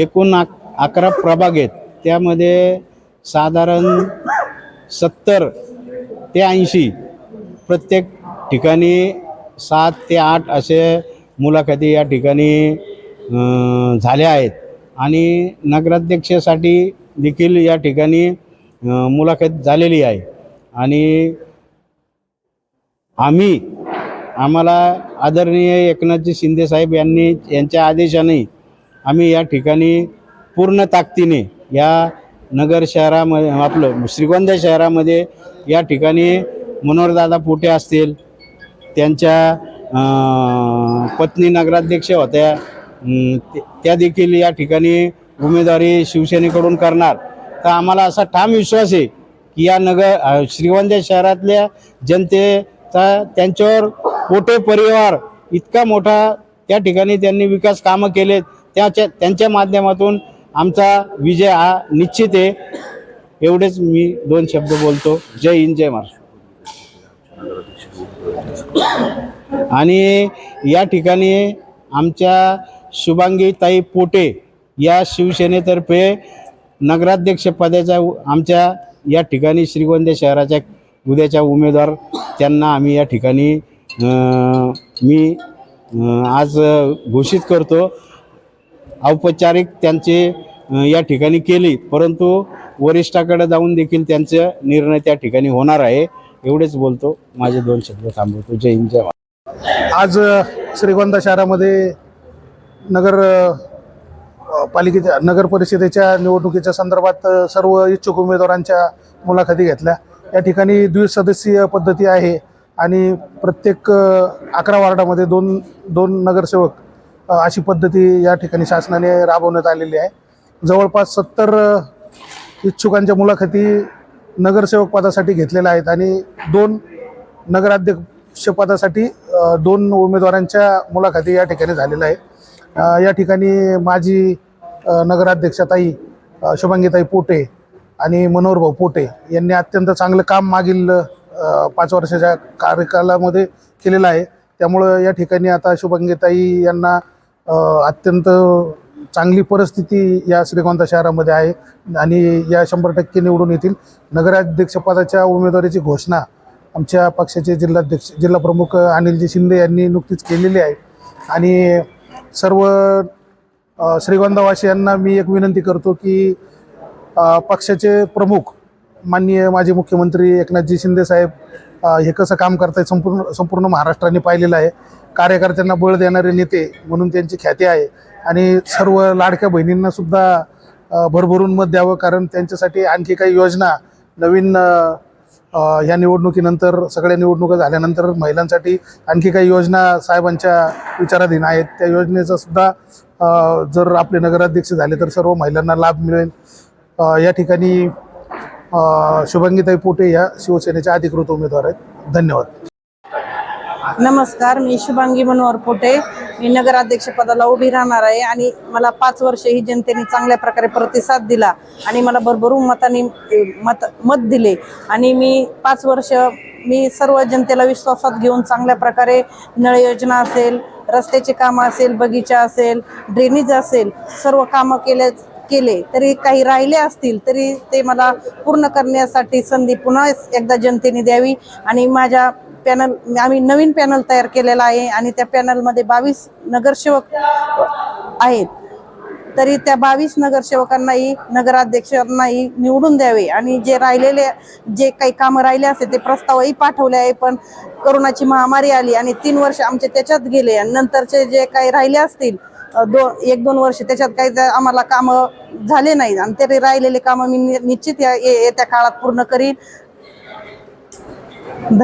एकूण अक अकरा प्रभाग आहेत. त्यामध्ये साधारण सत्तर ते ऐंशी प्रत्येक ठिकाणी सात ते आठ असे मुलाखती या ठिकाणी झाल्या आहेत. आणि नगराध्यक्षासाठी देखील या ठिकाणी मुलाखत झालेली आहे. आणि आम्ही आम्हाला आदरणीय एकनाथजी शिंदेसाहेब यांनी यांच्या आदेशाने आम्ही या ठिकाणी पूर्ण ताकदीने या नगर शहरामध्ये आपलं श्रीगोंदा शहरामध्ये या ठिकाणी मनोहरदादा पोटे असतील त्यांच्या पत्नी नगराध्यक्ष होत्या त्या देखील या ठिकाणी उमेदवारी शिवसेनेकडून करणार. तर आम्हाला असा ठाम विश्वास आहे की या नगर श्रीगोंदा शहरातल्या जनतेचा त्यांच्यावर पोटे परिवार इतका मोठा त्या ठिकाणी त्यांनी विकास कामं केलेत. त्याच्या त्यांच्या माध्यमातून आमचा विजय हा निश्चित आहे. एवढेच मी दोन शब्द बोलतो. जय हिंद जय महाराष्ट्र. आणि या ठिकाणी आमच्या शुभांगी ताई पोटे या शिवसेनेतर्फे नगराध्यक्ष पदाच्या उ- आमच्या या ठिकाणी श्रीगोंदा शहराच्या उद्याच्या उमेदवार त्यांना आम्ही या ठिकाणी मी आज घोषित करतो. औपचारिक त्यांचे या ठिकाणी केली. परंतु वरिष्ठाकडे जाऊन देखील त्यांचा निर्णय त्या ठिकाणी होणार आहे. एवढेच बोलतो माझे दोन शब्द थांबवतो. जय हिंद जय आज श्रीगोंदा शहरामध्ये नगर पालिकेच्या नगर परिषदेच्या निवडणुकीच्या संदर्भात सर्व इच्छुक उमेदवारांच्या मुलाखती घेतल्या. या ठिकाणी द्विसदस्यीय पद्धती आहे आणि प्रत्येक अकरा वार्डामध्ये दोन दोन नगरसेवक अशी पद्धती या ठिकाणी शासनाने राबवण्यात आलेली आहे. जवळपास सत्तर इच्छुकांच्या मुलाखती नगरसेवक पदासाठी घेतलेल्या आहेत आणि दोन नगराध्यक्षपदासाठी दोन उमेदवारांच्या मुलाखती या ठिकाणी झालेल्या आहे या ठिकाणी माजी नगराध्यक्षताई शुभांगीताई पोटे आणि मनोहरभाऊ पोटे यांनी अत्यंत चांगलं काम मागील पाच वर्षाच्या कार्यकालामध्ये केलेलं आहे. त्यामुळं या ठिकाणी आता शुभांगीताई यांना अत्यंत चांगली परिस्थिती या श्रीगोंदा शहरामध्ये आहे आणि या शंभर टक्के निवडून येतील. नगराध्यक्षपदाच्या उमेदवारीची घोषणा आमच्या पक्षाचे जिल्हाध्यक्ष जिल्हा प्रमुख अनिलजी शिंदे यांनी नुकतीच केलेली आहे. आणि सर्व श्रीगोंदावासियांना मी एक विनंती करतो की पक्षाचे प्रमुख माननीय माजी मुख्यमंत्री एकनाथजी शिंदे साहेब हे कसं काम करतायत संपूर्ण संपूर्ण महाराष्ट्राने पाहिलेलं आहे. कार्यकर्त्यांना बळ देणारे नेते म्हणून त्यांची ख्याती आहे. आणि सर्व लाडक्या बहिणींना सुद्धा भरभरून मत द्यावं कारण त्यांच्यासाठी आणखी काही योजना नवीन या ह्या निवडणुकीनंतर सगळ्या निवडणुका झाल्यानंतर महिलांसाठी आणखी काही योजना साहेबांच्या विचाराधीन आहेत. त्या योजनेचा सुद्धा जर आपले नगराध्यक्ष झाले तर सर्व महिलांना लाभ मिळेल. या ठिकाणी शुभंगीताई पोटे या शिवसेनेच्या अधिकृत उमेदवार आहेत. धन्यवाद. नमस्कार मी शुभांगी मनोहर पोटे. मी नगराध्यक्ष पदाला उभी राहणार आहे आणि मला पाच वर्ष ही जनतेने चांगल्या प्रकारे प्रतिसाद दिला आणि मला भरभरून मताने मत मत दिले. आणि मी पाच वर्ष मी सर्व जनतेला विश्वासात घेऊन चांगल्या प्रकारे नळ योजना असेल रस्त्याचे कामं असेल बगीचा असेल ड्रेनेज असेल सर्व कामं केल्याच केले तरी काही राहिले असतील तरी ते मला पूर्ण करण्यासाठी संधी पुन्हा एकदा जनतेने द्यावी. आणि माझ्या पॅनल आम्ही नवीन पॅनल तयार केलेला आहे आणि त्या पॅनलमध्ये बावीस नगरसेवक आहेत. तरी त्या बावीस नगरसेवकांनाही नगराध्यक्षांनाही निवडून द्यावे. आणि जे राहिलेले जे काही कामं राहिले असते ते प्रस्तावही पाठवले आहे. पण करोनाची महामारी आली आणि तीन वर्ष आमचे त्याच्यात गेले आणि नंतरचे जे काही राहिले असतील दो दोन एक दोन वर्ष त्याच्यात काही आम्हाला कामं झाले नाहीत. आणि तरी राहिलेले कामं मी निश्चित या- ये- येत्या काळात पूर्ण करीन. धन्यवाद